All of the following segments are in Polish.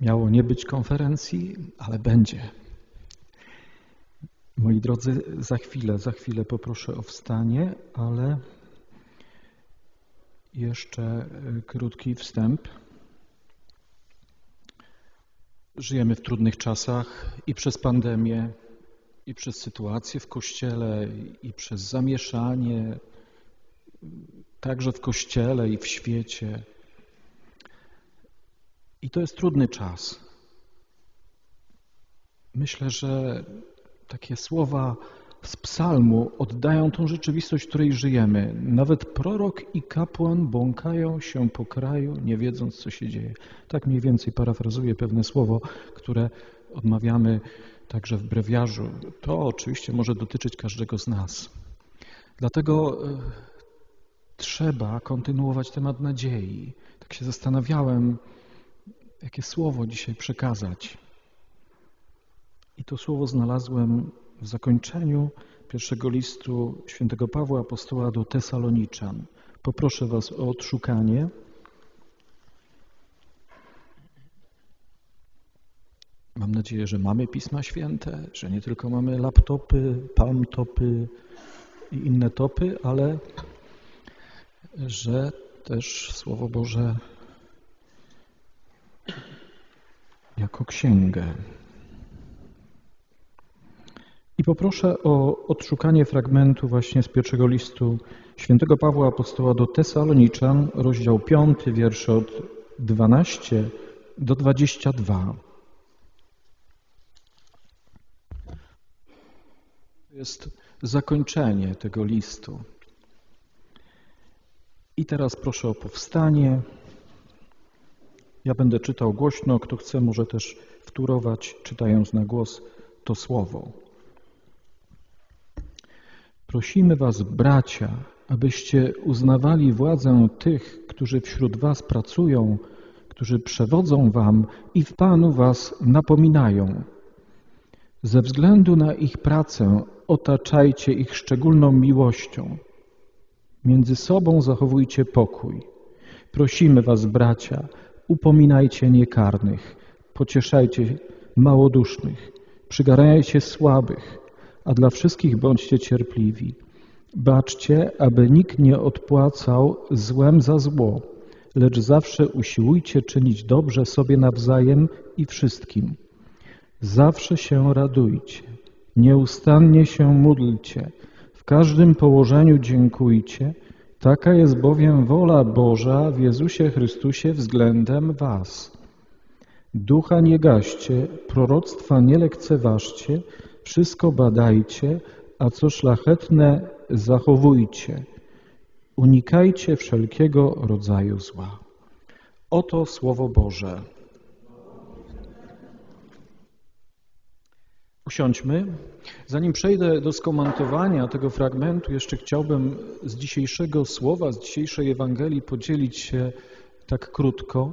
Miało nie być konferencji, ale będzie. Moi drodzy, za chwilę, za chwilę poproszę o wstanie, ale jeszcze e, krótki wstęp. Żyjemy w trudnych czasach i przez pandemię, i przez sytuację w kościele, i przez zamieszanie, także w kościele i w świecie. I to jest trudny czas. Myślę, że takie słowa z psalmu oddają tą rzeczywistość, w której żyjemy. Nawet prorok i kapłan błąkają się po kraju, nie wiedząc, co się dzieje. Tak mniej więcej parafrazuję pewne słowo, które odmawiamy także w brewiarzu. To oczywiście może dotyczyć każdego z nas. Dlatego e, trzeba kontynuować temat nadziei. Tak się zastanawiałem, jakie słowo dzisiaj przekazać. I to słowo znalazłem w zakończeniu pierwszego listu świętego Pawła Apostoła do Tesaloniczan. Poproszę Was o odszukanie. Mam nadzieję, że mamy Pisma Święte, że nie tylko mamy laptopy, palmtopy i inne topy, ale że też Słowo Boże jako księgę. I poproszę o odszukanie fragmentu właśnie z pierwszego listu świętego Pawła Apostoła do Tesaloniczan, rozdział 5, wiersze od 12 do 22. To jest zakończenie tego listu. I teraz proszę o powstanie. Ja będę czytał głośno, kto chce może też wturować, czytając na głos to słowo. Prosimy Was, bracia, abyście uznawali władzę tych, którzy wśród Was pracują, którzy przewodzą Wam i w Panu Was napominają. Ze względu na ich pracę otaczajcie ich szczególną miłością. Między sobą zachowujcie pokój. Prosimy Was, bracia, upominajcie niekarnych, pocieszajcie małodusznych, przygarajcie słabych, a dla wszystkich bądźcie cierpliwi. Baczcie, aby nikt nie odpłacał złem za zło, lecz zawsze usiłujcie czynić dobrze sobie nawzajem i wszystkim. Zawsze się radujcie, nieustannie się módlcie, w każdym położeniu dziękujcie, taka jest bowiem wola Boża w Jezusie Chrystusie względem was. Ducha nie gaście, proroctwa nie lekceważcie, wszystko badajcie, a co szlachetne zachowujcie. Unikajcie wszelkiego rodzaju zła. Oto Słowo Boże. Usiądźmy. Zanim przejdę do skomentowania tego fragmentu, jeszcze chciałbym z dzisiejszego słowa, z dzisiejszej Ewangelii podzielić się tak krótko.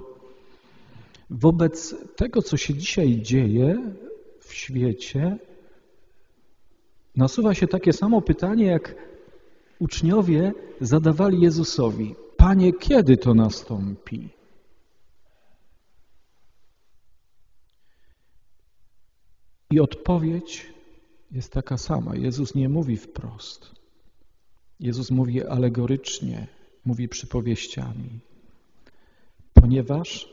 Wobec tego, co się dzisiaj dzieje w świecie, nasuwa się takie samo pytanie, jak uczniowie zadawali Jezusowi: Panie, kiedy to nastąpi? I odpowiedź jest taka sama. Jezus nie mówi wprost. Jezus mówi alegorycznie, mówi przypowieściami, ponieważ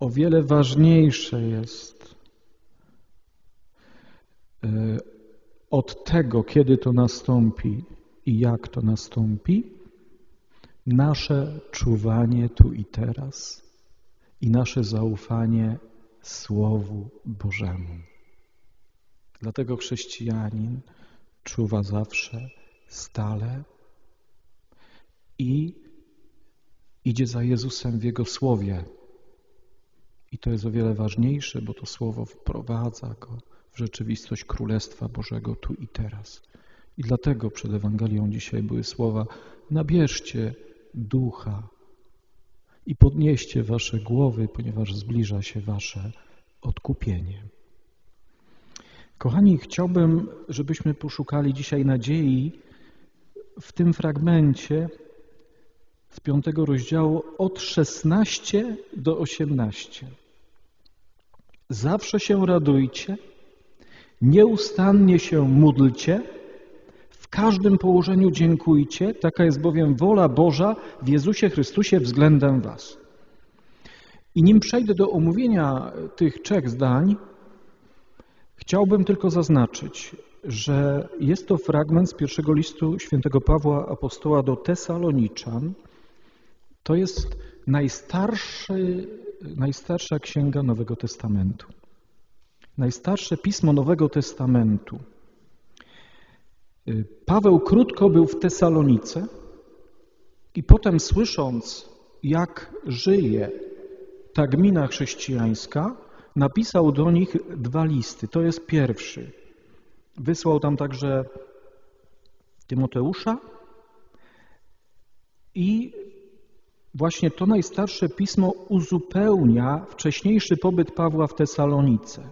o wiele ważniejsze jest e, od tego, kiedy to nastąpi i jak to nastąpi, nasze czuwanie tu i teraz i nasze zaufanie Słowu Bożemu. Dlatego chrześcijanin czuwa zawsze, stale i idzie za Jezusem w Jego Słowie. I to jest o wiele ważniejsze, bo to Słowo wprowadza Go w rzeczywistość Królestwa Bożego tu i teraz. I dlatego przed Ewangelią dzisiaj były słowa nabierzcie ducha i podnieście wasze głowy, ponieważ zbliża się wasze odkupienie. Kochani, chciałbym, żebyśmy poszukali dzisiaj nadziei w tym fragmencie z piątego rozdziału od 16 do 18. zawsze się radujcie, nieustannie się módlcie, w każdym położeniu dziękujcie, taka jest bowiem wola Boża w Jezusie Chrystusie względem was. I nim przejdę do omówienia tych trzech zdań, chciałbym tylko zaznaczyć, że jest to fragment z pierwszego listu świętego Pawła Apostoła do Tesaloniczan. To jest najstarszy, najstarsza księga Nowego Testamentu. Najstarsze pismo Nowego Testamentu. Paweł krótko był w Tesalonice i potem słysząc, jak żyje ta gmina chrześcijańska, napisał do nich dwa listy. To jest pierwszy. Wysłał tam także Tymoteusza i właśnie to najstarsze pismo uzupełnia wcześniejszy pobyt Pawła w Tesalonice.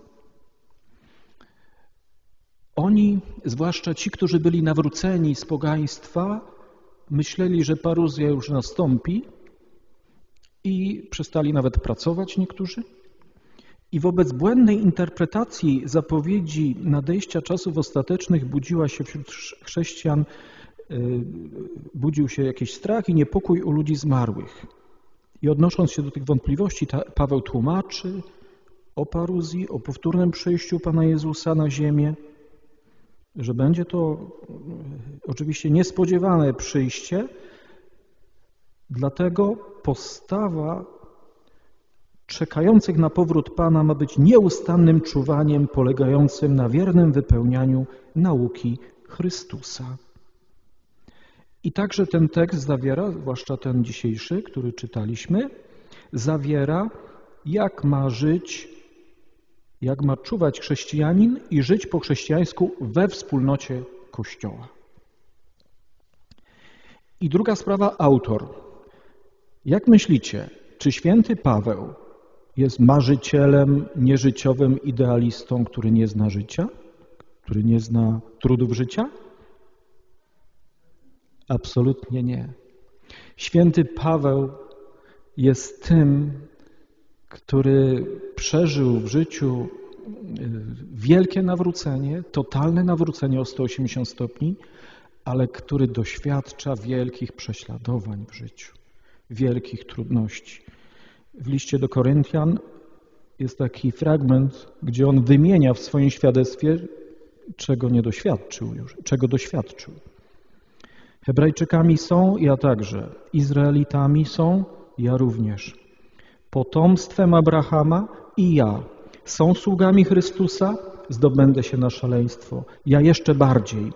Oni, zwłaszcza ci, którzy byli nawróceni z pogaństwa, myśleli, że paruzja już nastąpi i przestali nawet pracować niektórzy. I wobec błędnej interpretacji zapowiedzi nadejścia czasów ostatecznych budziła się wśród chrześcijan, y, budził się jakiś strach i niepokój u ludzi zmarłych. I odnosząc się do tych wątpliwości, Paweł tłumaczy o paruzji, o powtórnym przyjściu Pana Jezusa na ziemię, że będzie to y, oczywiście niespodziewane przyjście, dlatego postawa czekających na powrót Pana ma być nieustannym czuwaniem polegającym na wiernym wypełnianiu nauki Chrystusa. I także ten tekst zawiera, zwłaszcza ten dzisiejszy, który czytaliśmy, zawiera, jak ma żyć, jak ma czuwać chrześcijanin i żyć po chrześcijańsku we wspólnocie Kościoła. I druga sprawa, autor. Jak myślicie, czy święty Paweł jest marzycielem, nieżyciowym idealistą, który nie zna życia, który nie zna trudów życia? Absolutnie nie. Święty Paweł jest tym, który przeżył w życiu y, wielkie nawrócenie, totalne nawrócenie o 180 stopni, ale który doświadcza wielkich prześladowań w życiu, wielkich trudności. W liście do Koryntian jest taki fragment, gdzie on wymienia w swoim świadectwie, czego nie doświadczył już, czego doświadczył. Hebrajczykami są, ja także. Izraelitami są, ja również. Potomstwem Abrahama i ja. Są sługami Chrystusa, zdobędę się na szaleństwo. Ja jeszcze bardziej.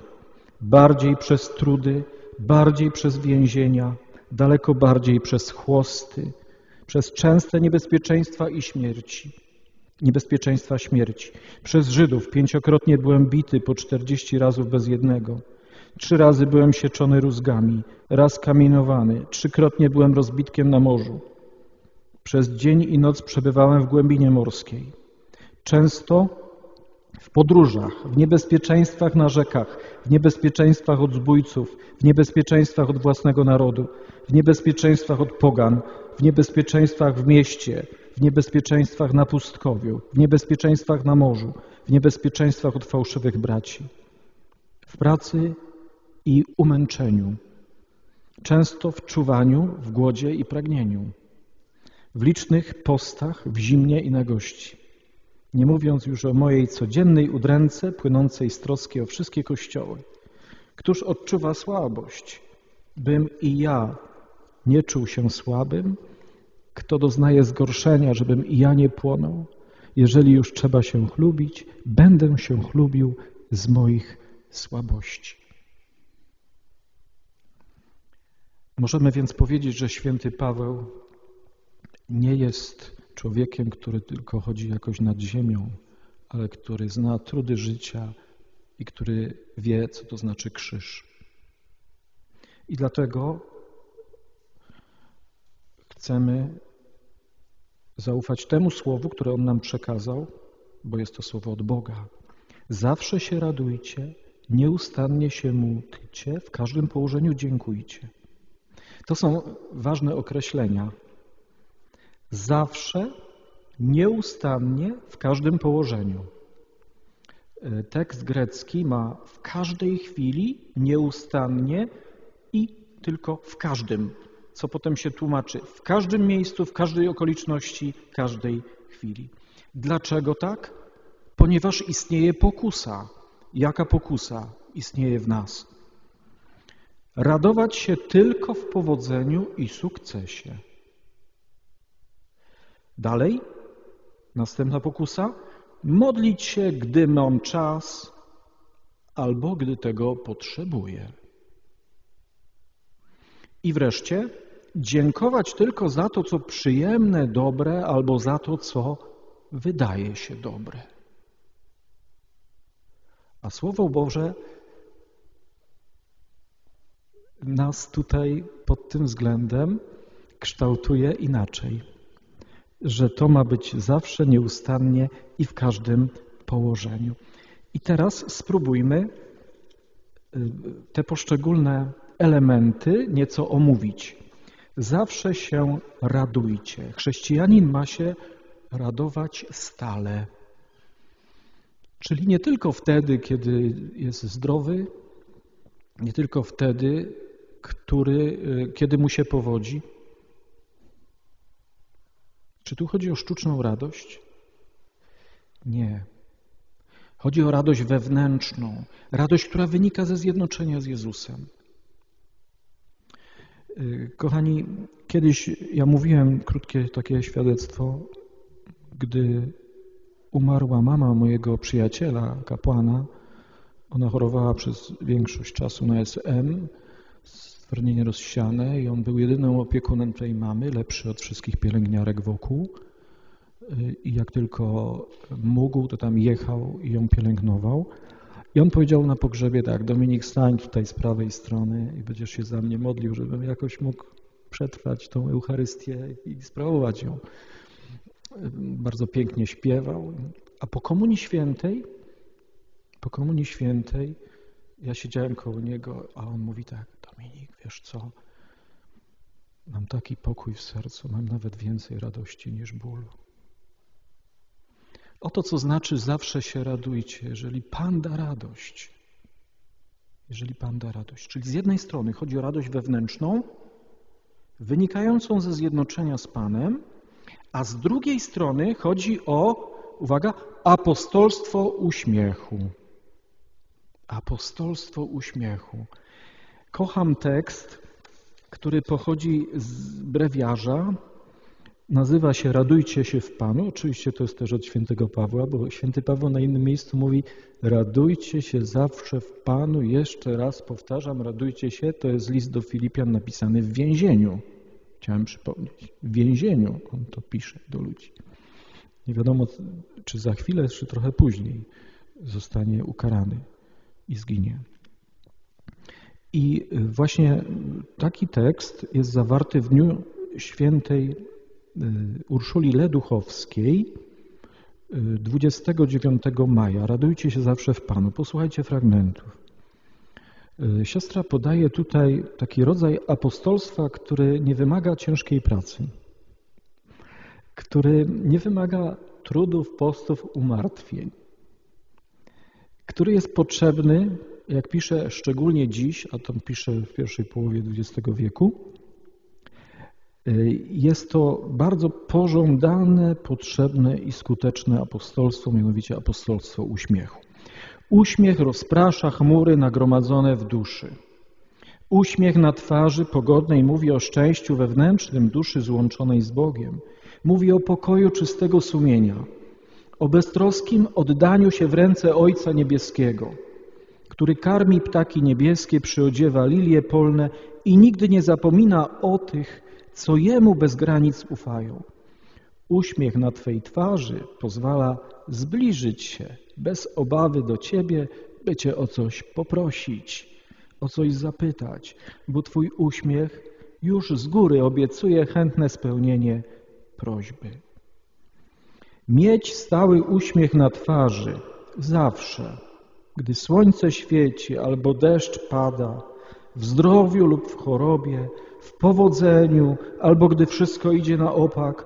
Bardziej przez trudy, bardziej przez więzienia, daleko bardziej przez chłosty, przez częste niebezpieczeństwa i śmierci, niebezpieczeństwa śmierci. Przez Żydów pięciokrotnie byłem bity po czterdzieści razów bez jednego. Trzy razy byłem sieczony rózgami, raz kamienowany, trzykrotnie byłem rozbitkiem na morzu. Przez dzień i noc przebywałem w głębinie morskiej. Często w podróżach, w niebezpieczeństwach na rzekach, w niebezpieczeństwach od zbójców, w niebezpieczeństwach od własnego narodu, w niebezpieczeństwach od pogan, w niebezpieczeństwach w mieście, w niebezpieczeństwach na pustkowiu, w niebezpieczeństwach na morzu, w niebezpieczeństwach od fałszywych braci, w pracy i umęczeniu, często w czuwaniu, w głodzie i pragnieniu, w licznych postach, w zimnie i na gości. Nie mówiąc już o mojej codziennej udręce płynącej z troski o wszystkie kościoły. Któż odczuwa słabość, bym i ja nie czuł się słabym, kto doznaje zgorszenia, żebym i ja nie płonął. Jeżeli już trzeba się chlubić, będę się chlubił z moich słabości. Możemy więc powiedzieć, że święty Paweł nie jest człowiekiem, który tylko chodzi jakoś nad ziemią, ale który zna trudy życia i który wie, co to znaczy krzyż. I dlatego chcemy zaufać temu słowu, które On nam przekazał, bo jest to słowo od Boga. Zawsze się radujcie, nieustannie się módlcie, w każdym położeniu dziękujcie. To są ważne określenia. Zawsze, Nieustannie w każdym położeniu. E, tekst grecki ma w każdej chwili, nieustannie i tylko w każdym, co potem się tłumaczy w każdym miejscu, w każdej okoliczności, każdej chwili. Dlaczego tak? Ponieważ istnieje pokusa. Jaka pokusa istnieje w nas? Radować się tylko w powodzeniu i sukcesie. Dalej, następna pokusa. Modlić się, gdy mam czas albo gdy tego potrzebuję. I wreszcie, dziękować tylko za to, co przyjemne, dobre, albo za to, co wydaje się dobre. A Słowo Boże nas tutaj pod tym względem kształtuje inaczej, że to ma być zawsze nieustannie i w każdym położeniu. I teraz spróbujmy y, te poszczególne elementy nieco omówić. Zawsze się radujcie. Chrześcijanin ma się radować stale. Czyli nie tylko wtedy, kiedy jest zdrowy, nie tylko wtedy, który, y, kiedy mu się powodzi. Czy tu chodzi o sztuczną radość? Nie. Chodzi o radość wewnętrzną, radość, która wynika ze zjednoczenia z Jezusem. Y, kochani, kiedyś ja mówiłem krótkie takie świadectwo, gdy umarła mama mojego przyjaciela, kapłana. Ona chorowała przez większość czasu na SM, stwardnienie rozsiane i on był jedynym opiekunem tej mamy, lepszy od wszystkich pielęgniarek wokół. I jak tylko mógł, to tam jechał i ją pielęgnował. I on powiedział na pogrzebie tak, Dominik, stań tutaj z prawej strony i będziesz się za mnie modlił, żebym jakoś mógł przetrwać tą Eucharystię i sprawować ją. Bardzo pięknie śpiewał. A po Komunii Świętej, po Komunii Świętej, ja siedziałem koło niego, a on mówi tak, Dominik, wiesz co, mam taki pokój w sercu, mam nawet więcej radości niż bólu. Oto co znaczy zawsze się radujcie, jeżeli Pan da radość. Jeżeli Pan da radość. Czyli z jednej strony chodzi o radość wewnętrzną, wynikającą ze zjednoczenia z Panem, a z drugiej strony chodzi o, uwaga, apostolstwo uśmiechu. Apostolstwo uśmiechu. Kocham tekst, który pochodzi z brewiarza, nazywa się Radujcie się w Panu. Oczywiście to jest też od świętego Pawła, bo święty Paweł na innym miejscu mówi radujcie się zawsze w Panu. Jeszcze raz powtarzam, radujcie się. To jest list do Filipian napisany w więzieniu. Chciałem przypomnieć. W więzieniu on to pisze do ludzi. Nie wiadomo, czy za chwilę, czy trochę później zostanie ukarany i zginie. I właśnie taki tekst jest zawarty w dniu świętej Y, Urszuli Leduchowskiej 29 y, maja. Radujcie się zawsze w Panu. Posłuchajcie fragmentów. Y, siostra podaje tutaj taki rodzaj apostolstwa, który nie wymaga ciężkiej pracy, który nie wymaga trudów, postów, umartwień, który jest potrzebny, jak pisze szczególnie dziś, a to pisze w pierwszej połowie XX wieku, jest to bardzo pożądane, potrzebne i skuteczne apostolstwo, mianowicie apostolstwo uśmiechu. Uśmiech rozprasza chmury nagromadzone w duszy. Uśmiech na twarzy pogodnej mówi o szczęściu wewnętrznym duszy złączonej z Bogiem. Mówi o pokoju czystego sumienia, o beztroskim oddaniu się w ręce Ojca Niebieskiego, który karmi ptaki niebieskie, przyodziewa lilie polne i nigdy nie zapomina o tych, co Jemu bez granic ufają. Uśmiech na Twej twarzy pozwala zbliżyć się bez obawy do Ciebie, by Cię o coś poprosić, o coś zapytać, bo Twój uśmiech już z góry obiecuje chętne spełnienie prośby. Mieć stały uśmiech na twarzy zawsze, gdy słońce świeci albo deszcz pada, w zdrowiu lub w chorobie, w powodzeniu, albo gdy wszystko idzie na opak,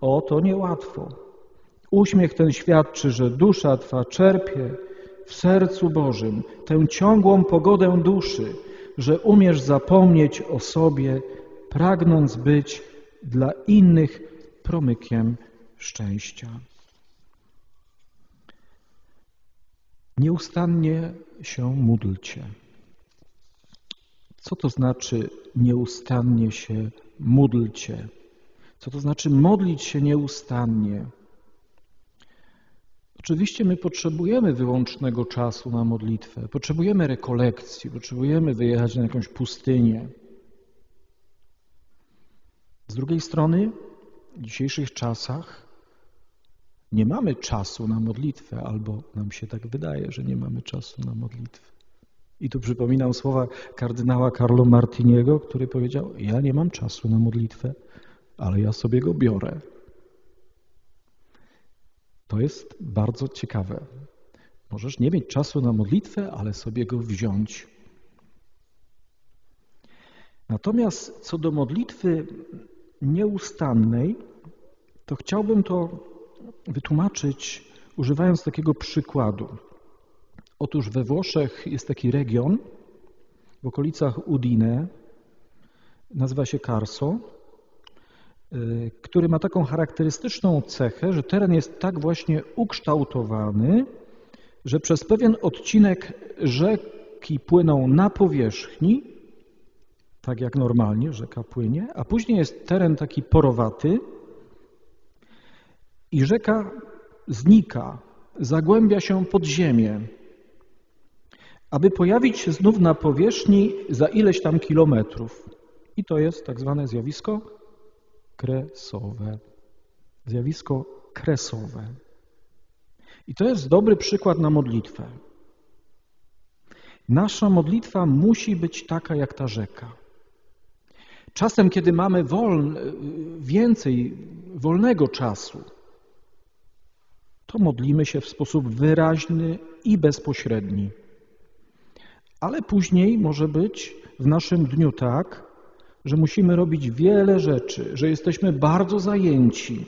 o to niełatwo. Uśmiech ten świadczy, że dusza Twa czerpie w sercu Bożym tę ciągłą pogodę duszy, że umiesz zapomnieć o sobie, pragnąc być dla innych promykiem szczęścia. Nieustannie się módlcie. Co to znaczy nieustannie się módlcie? Co to znaczy modlić się nieustannie? Oczywiście my potrzebujemy wyłącznego czasu na modlitwę, potrzebujemy rekolekcji, potrzebujemy wyjechać na jakąś pustynię. Z drugiej strony, w dzisiejszych czasach nie mamy czasu na modlitwę, albo nam się tak wydaje, że nie mamy czasu na modlitwę. I tu przypominam słowa kardynała Carlo Martiniego, który powiedział: Ja nie mam czasu na modlitwę, ale ja sobie go biorę. To jest bardzo ciekawe. Możesz nie mieć czasu na modlitwę, ale sobie go wziąć. Natomiast co do modlitwy nieustannej, to chciałbym to wytłumaczyć używając takiego przykładu. Otóż we Włoszech jest taki region w okolicach Udine, nazywa się Carso, y, który ma taką charakterystyczną cechę, że teren jest tak właśnie ukształtowany, że przez pewien odcinek rzeki płyną na powierzchni, tak jak normalnie rzeka płynie, a później jest teren taki porowaty i rzeka znika, zagłębia się pod ziemię aby pojawić się znów na powierzchni za ileś tam kilometrów. I to jest tak zwane zjawisko kresowe. Zjawisko kresowe. I to jest dobry przykład na modlitwę. Nasza modlitwa musi być taka jak ta rzeka. Czasem, kiedy mamy więcej wolnego czasu, to modlimy się w sposób wyraźny i bezpośredni. Ale później może być w naszym dniu tak, że musimy robić wiele rzeczy, że jesteśmy bardzo zajęci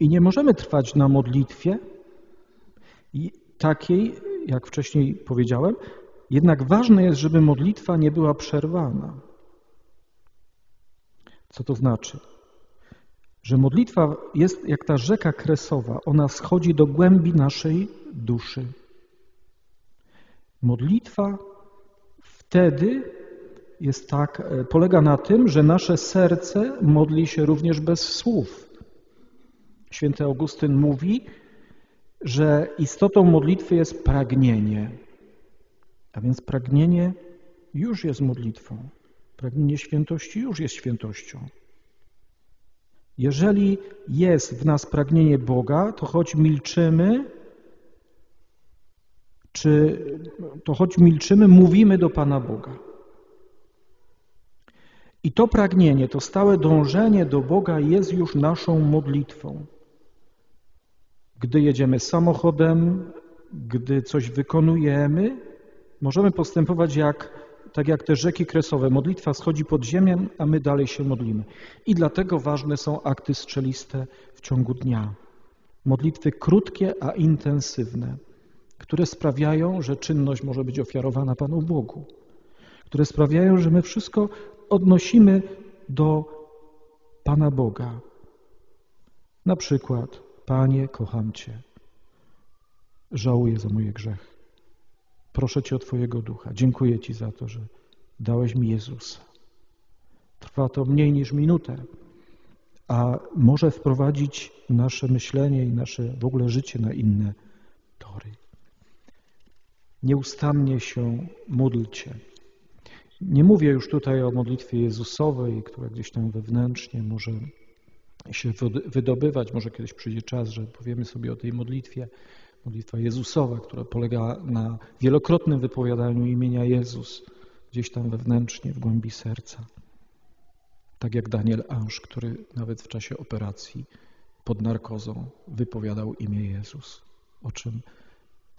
i nie możemy trwać na modlitwie takiej, jak wcześniej powiedziałem, jednak ważne jest, żeby modlitwa nie była przerwana. Co to znaczy? Że modlitwa jest jak ta rzeka kresowa, ona schodzi do głębi naszej duszy. Modlitwa wtedy jest tak, e, polega na tym, że nasze serce modli się również bez słów. Święty Augustyn mówi, że istotą modlitwy jest pragnienie. A więc pragnienie już jest modlitwą. Pragnienie świętości już jest świętością. Jeżeli jest w nas pragnienie Boga, to choć milczymy, czy to choć milczymy, mówimy do Pana Boga. I to pragnienie, to stałe dążenie do Boga jest już naszą modlitwą. Gdy jedziemy samochodem, gdy coś wykonujemy, możemy postępować jak, tak jak te rzeki kresowe. Modlitwa schodzi pod ziemię, a my dalej się modlimy. I dlatego ważne są akty strzeliste w ciągu dnia. Modlitwy krótkie, a intensywne które sprawiają, że czynność może być ofiarowana Panu Bogu, które sprawiają, że my wszystko odnosimy do Pana Boga. Na przykład, Panie, kocham Cię, żałuję za moje grzechy. Proszę Cię o Twojego ducha. Dziękuję Ci za to, że dałeś mi Jezusa. Trwa to mniej niż minutę, a może wprowadzić nasze myślenie i nasze w ogóle życie na inne tory. Nieustannie się módlcie. Nie mówię już tutaj o modlitwie Jezusowej, która gdzieś tam wewnętrznie może się wydobywać. Może kiedyś przyjdzie czas, że powiemy sobie o tej modlitwie. Modlitwa Jezusowa, która polega na wielokrotnym wypowiadaniu imienia Jezus gdzieś tam wewnętrznie, w głębi serca. Tak jak Daniel Anż, który nawet w czasie operacji pod narkozą wypowiadał imię Jezus, o czym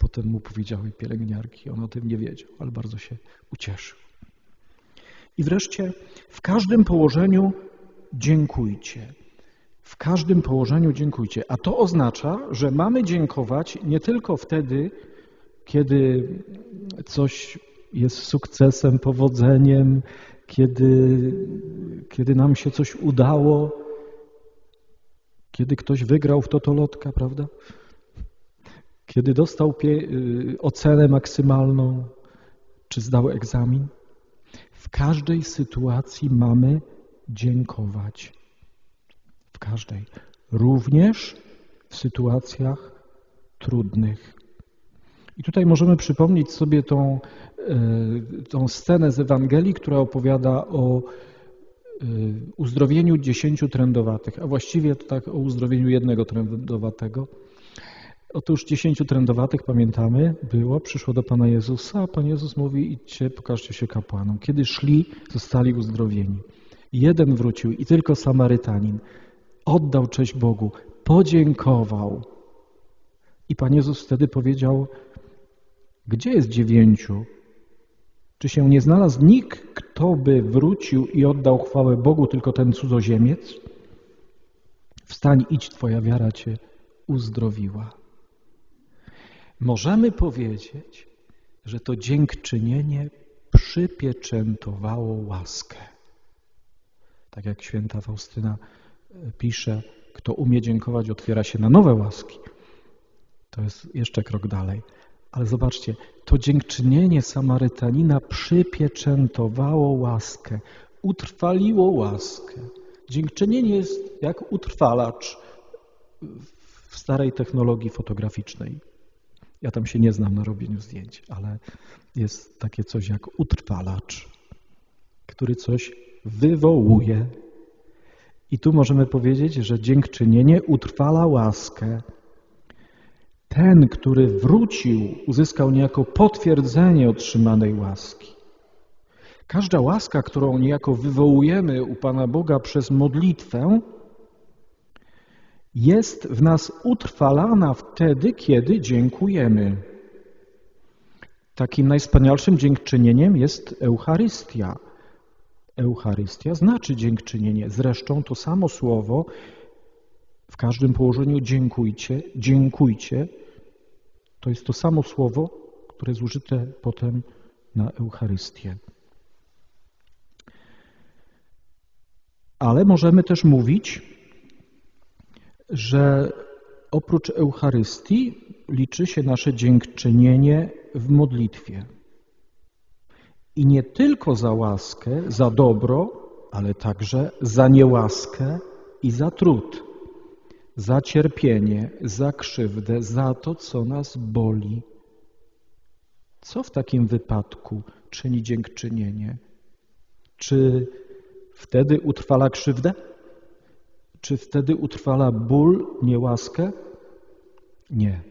Potem mu powiedziały pielęgniarki. On o tym nie wiedział, ale bardzo się ucieszył. I wreszcie w każdym położeniu dziękujcie. W każdym położeniu dziękujcie. A to oznacza, że mamy dziękować nie tylko wtedy, kiedy coś jest sukcesem, powodzeniem, kiedy, kiedy nam się coś udało, kiedy ktoś wygrał w totolotka, prawda? Kiedy dostał y, ocenę maksymalną, czy zdał egzamin. W każdej sytuacji mamy dziękować. Każdej. Również w sytuacjach trudnych. I tutaj możemy przypomnieć sobie tą, y, tą scenę z Ewangelii, która opowiada o y, uzdrowieniu dziesięciu trędowatych, a właściwie to tak o uzdrowieniu jednego trędowatego. Otóż dziesięciu trędowatych, pamiętamy, było, przyszło do Pana Jezusa, a Pan Jezus mówi, idźcie, pokażcie się kapłanom. Kiedy szli, zostali uzdrowieni. Jeden wrócił i tylko Samarytanin oddał cześć Bogu, podziękował. I Pan Jezus wtedy powiedział, gdzie jest dziewięciu? Czy się nie znalazł nikt, kto by wrócił i oddał chwałę Bogu, tylko ten cudzoziemiec? Wstań, idź, Twoja wiara Cię uzdrowiła. Możemy powiedzieć, że to dziękczynienie przypieczętowało łaskę. Tak jak święta Faustyna pisze, kto umie dziękować, otwiera się na nowe łaski. To jest jeszcze krok dalej. Ale zobaczcie, to dziękczynienie Samarytanina przypieczętowało łaskę, utrwaliło łaskę. Dziękczynienie jest jak utrwalacz w starej technologii fotograficznej. Ja tam się nie znam na robieniu zdjęć, ale jest takie coś jak utrwalacz, który coś wywołuje. I tu możemy powiedzieć, że dziękczynienie utrwala łaskę. Ten, który wrócił, uzyskał niejako potwierdzenie otrzymanej łaski. Każda łaska, którą niejako wywołujemy u Pana Boga przez modlitwę, jest w nas utrwalana wtedy, kiedy dziękujemy. Takim najwspanialszym dziękczynieniem jest Eucharystia. Eucharystia znaczy dziękczynienie. Zresztą to samo słowo w każdym położeniu dziękujcie, dziękujcie, to jest to samo słowo, które jest użyte potem na Eucharystię. Ale możemy też mówić, że oprócz Eucharystii liczy się nasze dziękczynienie w modlitwie. I nie tylko za łaskę, za dobro, ale także za niełaskę i za trud, za cierpienie, za krzywdę, za to, co nas boli. Co w takim wypadku czyni dziękczynienie? Czy wtedy utrwala krzywdę? Czy wtedy utrwala ból, niełaskę? Nie.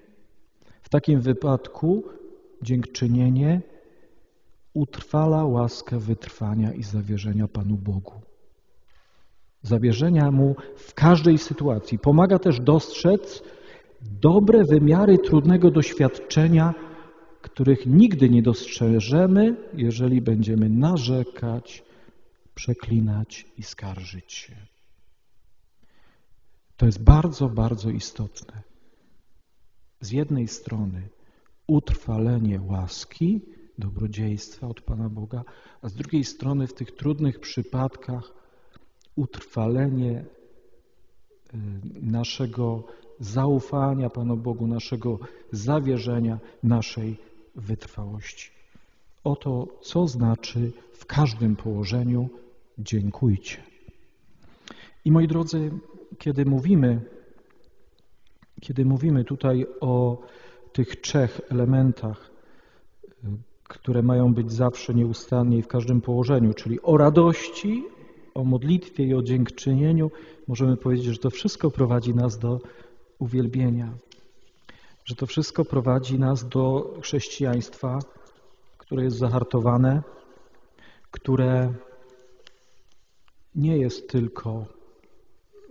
W takim wypadku dziękczynienie utrwala łaskę wytrwania i zawierzenia Panu Bogu. Zawierzenia Mu w każdej sytuacji. Pomaga też dostrzec dobre wymiary trudnego doświadczenia, których nigdy nie dostrzeżemy, jeżeli będziemy narzekać, przeklinać i skarżyć się. To jest bardzo, bardzo istotne. Z jednej strony utrwalenie łaski, dobrodziejstwa od Pana Boga, a z drugiej strony w tych trudnych przypadkach utrwalenie y, naszego zaufania Panu Bogu, naszego zawierzenia, naszej wytrwałości. Oto, co znaczy w każdym położeniu dziękujcie. I moi drodzy, kiedy mówimy, kiedy mówimy tutaj o tych trzech elementach, które mają być zawsze nieustannie i w każdym położeniu, czyli o radości, o modlitwie i o dziękczynieniu, możemy powiedzieć, że to wszystko prowadzi nas do uwielbienia, że to wszystko prowadzi nas do chrześcijaństwa, które jest zahartowane, które nie jest tylko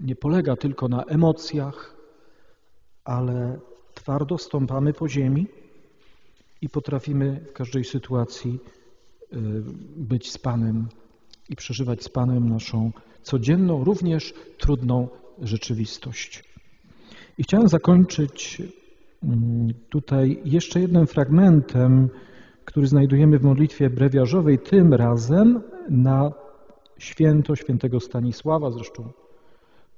nie polega tylko na emocjach, ale twardo stąpamy po ziemi i potrafimy w każdej sytuacji y, być z Panem i przeżywać z Panem naszą codzienną, również trudną rzeczywistość. I chciałem zakończyć mm, tutaj jeszcze jednym fragmentem, który znajdujemy w modlitwie brewiarzowej, tym razem na święto świętego Stanisława. Zresztą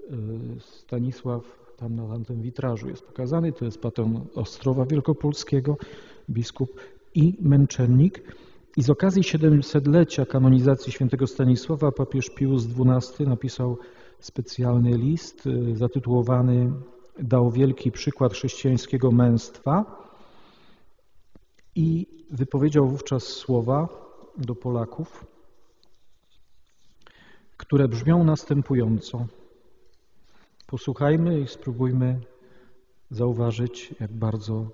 y, Stanisław tam na tamtym witrażu jest pokazany, to jest patron Ostrowa Wielkopolskiego, biskup i męczennik. I z okazji 700-lecia kanonizacji świętego Stanisława papież Pius XII napisał specjalny list y, zatytułowany Dał wielki przykład chrześcijańskiego męstwa i wypowiedział wówczas słowa do Polaków, które brzmią następująco. Posłuchajmy i spróbujmy zauważyć, jak bardzo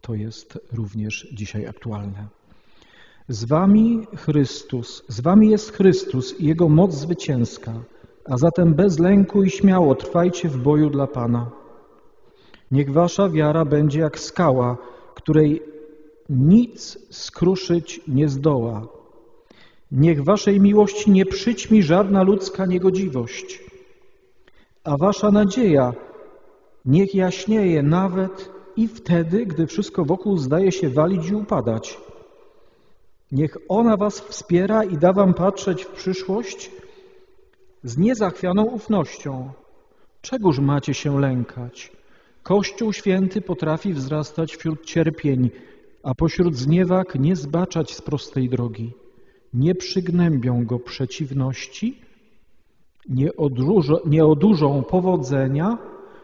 to jest również dzisiaj aktualne. Z wami Chrystus, z wami jest Chrystus i Jego moc zwycięska, a zatem bez lęku i śmiało trwajcie w boju dla Pana. Niech wasza wiara będzie jak skała, której nic skruszyć nie zdoła. Niech waszej miłości nie przyćmi żadna ludzka niegodziwość, a wasza nadzieja niech jaśnieje nawet i wtedy, gdy wszystko wokół zdaje się walić i upadać. Niech ona was wspiera i da wam patrzeć w przyszłość z niezachwianą ufnością. Czegóż macie się lękać? Kościół święty potrafi wzrastać wśród cierpień, a pośród zniewag nie zbaczać z prostej drogi. Nie przygnębią go przeciwności, nie, odróżą, nie odurzą powodzenia,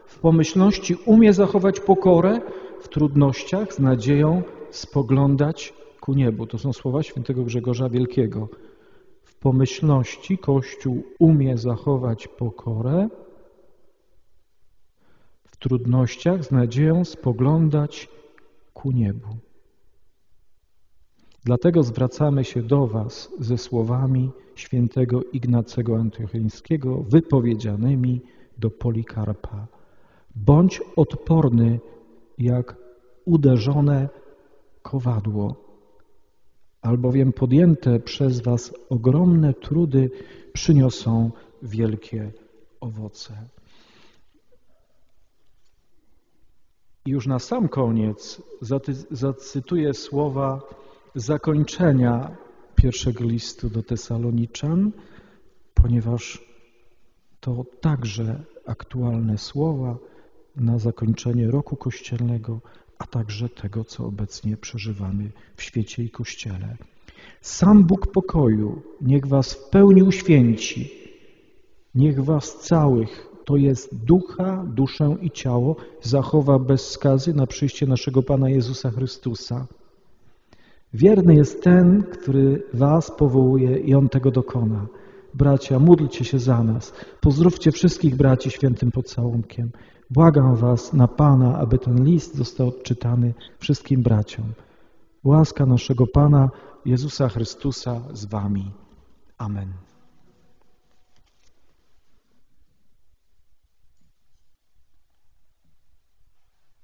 w pomyślności umie zachować pokorę, w trudnościach z nadzieją spoglądać ku niebu. To są słowa świętego Grzegorza Wielkiego. W pomyślności Kościół umie zachować pokorę, w trudnościach z nadzieją spoglądać ku niebu. Dlatego zwracamy się do Was ze słowami świętego Ignacego Antiocheńskiego wypowiedzianymi do Polikarpa. Bądź odporny jak uderzone kowadło, albowiem podjęte przez Was ogromne trudy przyniosą wielkie owoce. I już na sam koniec zacytuję słowa zakończenia pierwszego listu do Tesaloniczan, ponieważ to także aktualne słowa na zakończenie roku kościelnego, a także tego, co obecnie przeżywamy w świecie i Kościele. Sam Bóg pokoju niech was w pełni uświęci, niech was całych, to jest ducha, duszę i ciało, zachowa bez skazy na przyjście naszego Pana Jezusa Chrystusa. Wierny jest ten, który was powołuje i On tego dokona. Bracia, módlcie się za nas. Pozdrówcie wszystkich braci świętym pocałunkiem. Błagam was na Pana, aby ten list został odczytany wszystkim braciom. Łaska naszego Pana Jezusa Chrystusa z wami. Amen.